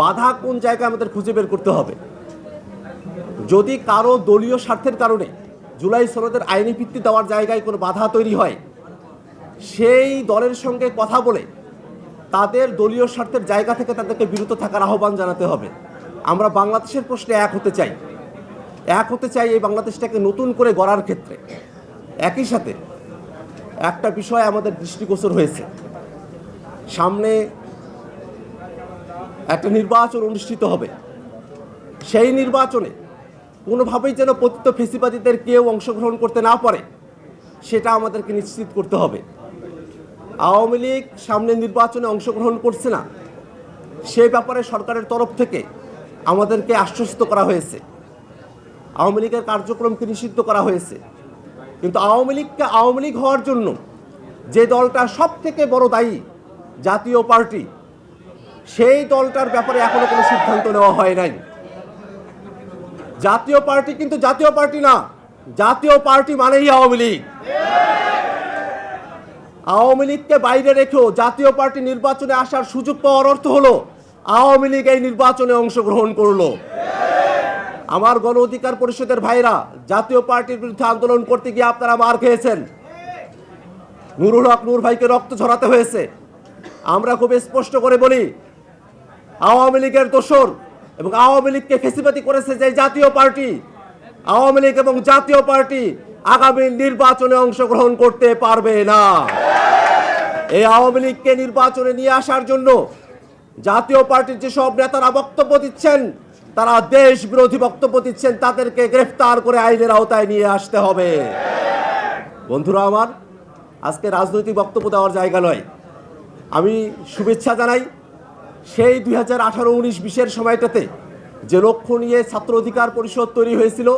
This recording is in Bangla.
বাধা কোন জায়গায় আমাদের খুঁজে বের করতে হবে? যদি কারও দলীয় স্বার্থের কারণে জুলাই সনদের আইনি ভিত্তি দেওয়ার জায়গায় কোনো বাধা তৈরি হয়, সেই দলের সঙ্গে কথা বলে তাদের দলীয় স্বার্থের জায়গা থেকে তাদেরকে বিরত থাকার আহ্বান জানাতে হবে। আমরা বাংলাদেশের প্রশ্নে এক হতে চাই। এক হতে চাই এই বাংলাদেশটাকে নতুন করে গড়ার ক্ষেত্রে। একই সাথে একটা বিষয় আমাদের দৃষ্টিগোচর হয়েছে। সামনে একটা নির্বাচন অনুষ্ঠিত হবে। সেই নির্বাচনে কোনোভাবেই যেন পতিত ফেসিবাদীদের কেউ অংশগ্রহণ করতে না পারে, সেটা আমাদেরকে নিশ্চিত করতে হবে। আওয়ামী লীগ সামনে নির্বাচনে অংশগ্রহণ করছে না, সে ব্যাপারে সরকারের তরফ থেকে আমাদেরকে আশ্বস্ত করা হয়েছে। আওয়ামী লীগের কার্যক্রমকে নিষিদ্ধ করা হয়েছে। কিন্তু আওয়ামী লীগকে আওয়ামী লীগ হওয়ার জন্য যে দলটা সব থেকে বড় দায়ী জাতীয় পার্টি সেই দলটার ব্যাপারে এখনও কোনো সিদ্ধান্ত নেওয়া হয় নাই। জাতীয় পার্টি কিন্তু জাতীয় পার্টি না, জাতীয় পার্টি মানেই আওয়ামী লীগ। আওয়ামী লীগকে বাইরে রেখেও জাতীয় পার্টি নির্বাচনে আসার সুযোগ পাওয়ার অর্থ হলো, আওয়ামী লীগ এই নির্বাচনে অংশগ্রহণ করল। আমার গণ অধিকার পরিষদের ভাইরা, জাতীয় পার্টির বিরুদ্ধে আন্দোলন করতে গিয়ে আপনারা মার খেয়েছেন। নুরুল হক নূর ভাইকে রক্ত ঝরাতে হয়েছে। আমরা খুব স্পষ্ট করে বলি আওয়ামী লীগের দোসর এবং আওয়ামী লীগকে ফেসিবাতি করেছে যে জাতীয় পার্টি। আওয়ামী লীগ এবং জাতীয় পার্টি আগামী নির্বাচনে অংশগ্রহণ করতে পারবে না। এই আওয়ামী লীগকে নির্বাচনে নিয়ে আসার জন্য জাতীয় পার্টির যেসব নেতারা বক্তব্য দিচ্ছেন, তারা দেশ বিরোধী বক্তব্য দিচ্ছেন, তাদেরকে গ্রেফতার করে আইনের আওতায় নিয়ে আসতে হবে। বন্ধুরা আমার, আজকে রাজনৈতিক বক্তব্য দেওয়ার জায়গা নয়। আমি শুভেচ্ছা জানাই। সেই দুই হাজার আঠারো, উনিশ, বিশের সময়টাতে যে লক্ষ্য নিয়ে ছাত্র অধিকার পরিষদ তৈরি হয়েছিল